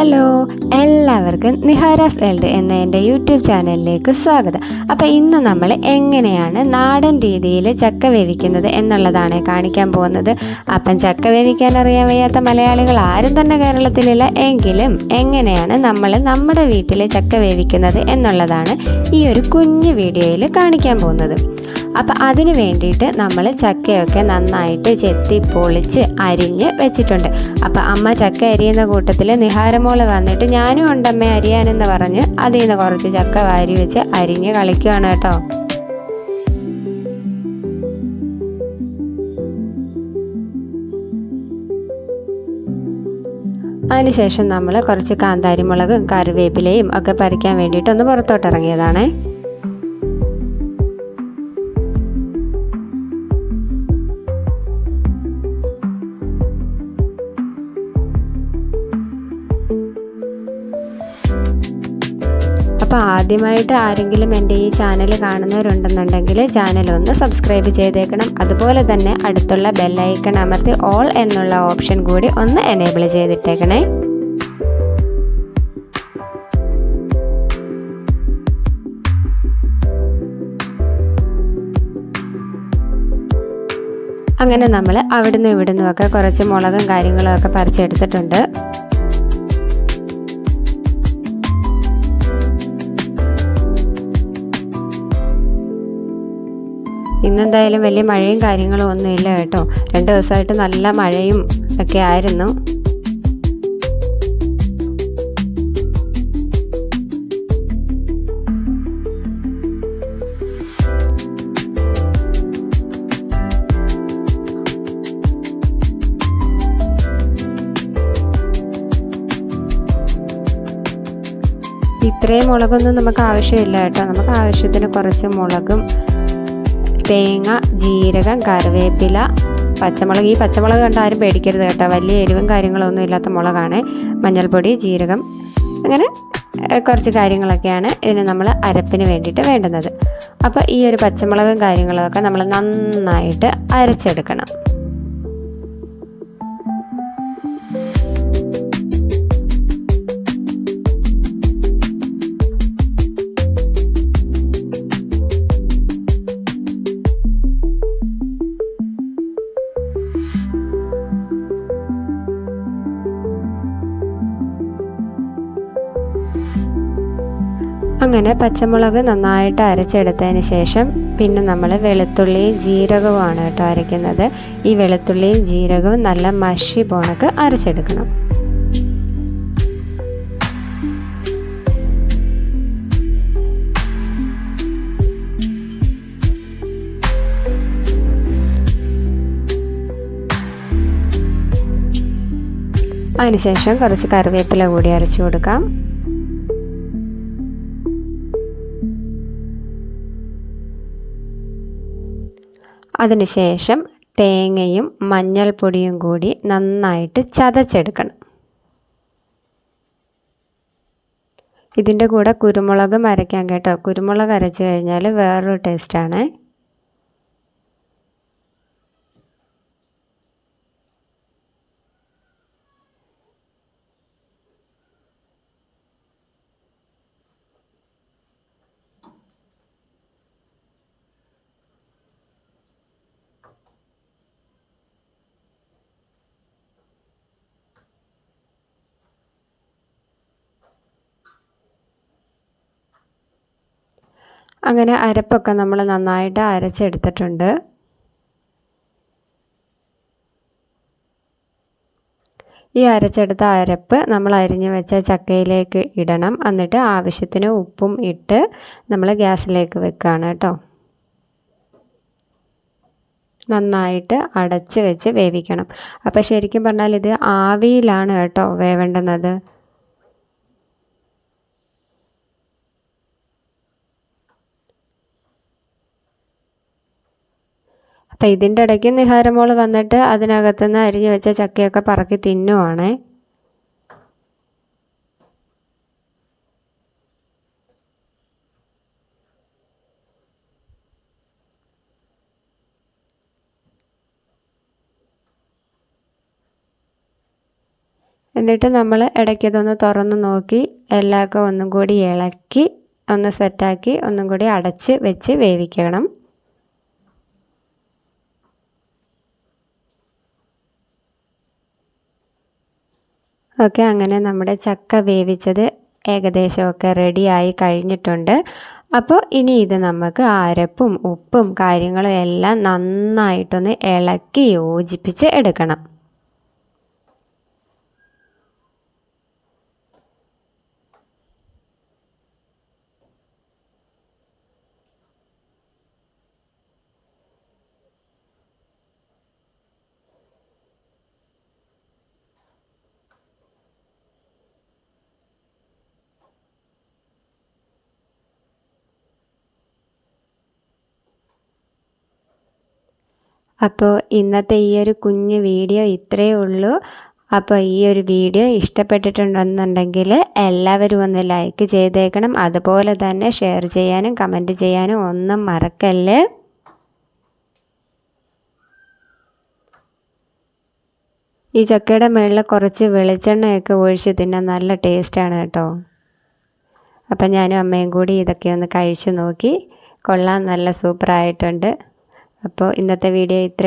Hello എല്ലാവർക്കും നിഹാരാസ് world എന്ന എന്റെ യൂട്യൂബ് ചാനലിലേക്ക് സ്വാഗതം. അപ്പോൾ ഇന്ന് നമ്മൾ എങ്ങനെയാണ് നാടൻ രീതിയിൽ ചക്ക വേവിക്കുന്നത് എന്നുള്ളതാണ് കാണിക്കാൻ പോകുന്നത്. അപ്പം ചക്ക വേവിക്കാൻ അറിയാൻ വയ്യാത്ത മലയാളികൾ ആരും തന്നെ കേരളത്തിലില്ല. എങ്കിലും എങ്ങനെയാണ് നമ്മൾ നമ്മുടെ വീട്ടിൽ ചക്ക വേവിക്കുന്നത് എന്നുള്ളതാണ് ഈ ഒരു കുഞ്ഞു വീഡിയോയിൽ കാണിക്കാൻ പോകുന്നത്. അപ്പം അതിന് വേണ്ടിയിട്ട് നമ്മൾ ചക്കയൊക്കെ നന്നായിട്ട് ചെത്തി പൊളിച്ച് അരിഞ്ഞ് വെച്ചിട്ടുണ്ട്. അപ്പം അമ്മ ചക്ക അരിയുന്ന കൂട്ടത്തിൽ നിഹാരമോൾ വന്നിട്ട് ഞാനും ഉണ്ടമ്മ അരിയാനെന്ന് പറഞ്ഞ് അതിൽ നിന്ന് കുറച്ച് ചക്ക വാരി വെച്ച് അരിഞ്ഞ് കളിക്കുകയാണ് കേട്ടോ. അതിനുശേഷം നമ്മൾ കുറച്ച് കാന്താരിമുളകും കറിവേപ്പിലയും ഒക്കെ പറിക്കാൻ വേണ്ടിയിട്ട് ഒന്ന് പുറത്തോട്ട് അപ്പോൾ ആദ്യമായിട്ട് ആരെങ്കിലും എന്റെ ഈ ചാനൽ കാണുന്നവരുണ്ടെന്നുണ്ടെങ്കിൽ ചാനൽ ഒന്ന് സബ്സ്ക്രൈബ് ചെയ്തേക്കണം. അതുപോലെ തന്നെ അടുത്തുള്ള ബെല്ലൈക്കൺ അമർത്തി ഓൾ എന്നുള്ള ഓപ്ഷൻ കൂടി ഒന്ന് എനേബിൾ ചെയ്തിട്ടേക്കണേ. അങ്ങനെ നമ്മൾ അവിടുന്ന് ഇവിടുന്നും ഒക്കെ കുറച്ച് മുളകും കാര്യങ്ങളും ഒക്കെ പറിച്ചെടുത്തിട്ടുണ്ട്. ഇന്നെന്തായാലും വലിയ മഴയും കാര്യങ്ങളും ഒന്നും ഇല്ല കേട്ടോ. രണ്ട് ദിവസമായിട്ട് നല്ല മഴയും ഒക്കെ ആയിരുന്നു. ഇത്രയും മുളകൊന്നും നമുക്ക് ആവശ്യമില്ല കേട്ടോ. നമുക്ക് ആവശ്യത്തിന് കുറച്ച് മുളകും തേങ്ങ ജീരകം കറിവേപ്പില പച്ചമുളക്. ഈ പച്ചമുളക് കണ്ട ആരും പേടിക്കരുത് കേട്ടോ. വലിയ എരിവും കാര്യങ്ങളൊന്നും ഇല്ലാത്ത മുളകാണ്. മഞ്ഞൾപ്പൊടി ജീരകം അങ്ങനെ കുറച്ച് കാര്യങ്ങളൊക്കെയാണ് ഇതിന് നമ്മൾ അരപ്പിന് വേണ്ടിയിട്ട് വേണ്ടുന്നത്. അപ്പോൾ ഈ ഒരു പച്ചമുളകും കാര്യങ്ങളൊക്കെ നമ്മൾ നന്നായിട്ട് അരച്ചെടുക്കണം. അങ്ങനെ പച്ചമുളക് നന്നായിട്ട് അരച്ചെടുത്തതിന് ശേഷം പിന്നെ നമ്മൾ വെളുത്തുള്ളിയും ജീരകവുമാണ് കേട്ടോ അരയ്ക്കുന്നത്. ഈ വെളുത്തുള്ളിയും ജീരകവും നല്ല മഷി പോണക്ക് അരച്ചെടുക്കണം. അതിനുശേഷം കുറച്ച് കറിവേപ്പില കൂടി അരച്ചു കൊടുക്കാം. അതിനുശേഷം തേങ്ങയും മഞ്ഞൾപ്പൊടിയും കൂടി നന്നായിട്ട് ചതച്ചെടുക്കണം. ഇതിന്റെ കൂടെ കുരുമുളകും അരയ്ക്കാം കേട്ടോ. കുരുമുളക് അരച്ച് കഴിഞ്ഞാൽ വേറൊരു ടേസ്റ്റാണ് അങ്ങനെ അരപ്പൊക്കെ നമ്മൾ നന്നായിട്ട് അരച്ചെടുത്തിട്ടുണ്ട്. ഈ അരച്ചെടുത്ത അരപ്പ് നമ്മൾ അരിഞ്ഞ് വെച്ച ചക്കയിലേക്ക് ഇടണം. എന്നിട്ട് ആവശ്യത്തിന് ഉപ്പും ഇട്ട് നമ്മൾ ഗ്യാസിലേക്ക് വെക്കുകയാണ് കേട്ടോ. നന്നായിട്ട് അടച്ച് വെച്ച് വേവിക്കണം. അപ്പോൾ ശരിക്കും പറഞ്ഞാൽ ഇത് ആവിയിലാണ് കേട്ടോ വേവേണ്ടുന്നത്. അപ്പം ഇതിന്റെ ഇടയ്ക്ക് നിഹാരമോൾ വന്നിട്ട് അതിനകത്തുനിന്ന് അരിഞ്ഞു വെച്ച ചക്കയൊക്കെ പറക്കി തിന്നുവാണേ. എന്നിട്ട് നമ്മൾ ഇടയ്ക്കതൊന്ന് തുറന്ന് നോക്കി എല്ലാവർക്കും ഒന്നും കൂടി ഇളക്കി ഒന്ന് സെറ്റാക്കി ഒന്നും കൂടി അടച്ച് വെച്ച് വേവിക്കണം. ഓക്കെ അങ്ങനെ നമ്മുടെ ചക്ക വേവിച്ചത് ഏകദേശമൊക്കെ റെഡിയായി കഴിഞ്ഞിട്ടുണ്ട്. അപ്പോൾ ഇനി ഇത് നമുക്ക് അരപ്പും ഉപ്പും കാര്യങ്ങളും എല്ലാം നന്നായിട്ടൊന്ന് ഇളക്കി യോജിപ്പിച്ച് എടുക്കണം. അപ്പോൾ ഇന്നത്തെ ഈ ഒരു കുഞ്ഞ് വീഡിയോ ഇത്രയേ ഉള്ളൂ. അപ്പോൾ ഈ ഒരു വീഡിയോ ഇഷ്ടപ്പെട്ടിട്ടുണ്ടെന്നുണ്ടെങ്കിൽ എല്ലാവരും ഒന്ന് ലൈക്ക് ചെയ്തേക്കണം. അതുപോലെ തന്നെ ഷെയർ ചെയ്യാനും കമന്റ് ചെയ്യാനും ഒന്നും മറക്കല്ലേ. ഈ ചക്കയുടെ മുകളിൽ കുറച്ച് വെളിച്ചെണ്ണയൊക്കെ ഒഴിച്ച് തിന്നാൻ നല്ല ടേസ്റ്റാണ് കേട്ടോ. അപ്പം ഞാനും അമ്മയും കൂടി ഇതൊക്കെ ഒന്ന് കഴിച്ചു നോക്കി. കൊള്ളാൻ നല്ല സൂപ്പറായിട്ടുണ്ട്. അപ്പോൾ ഇന്നത്തെ വീഡിയോ ഇത്ര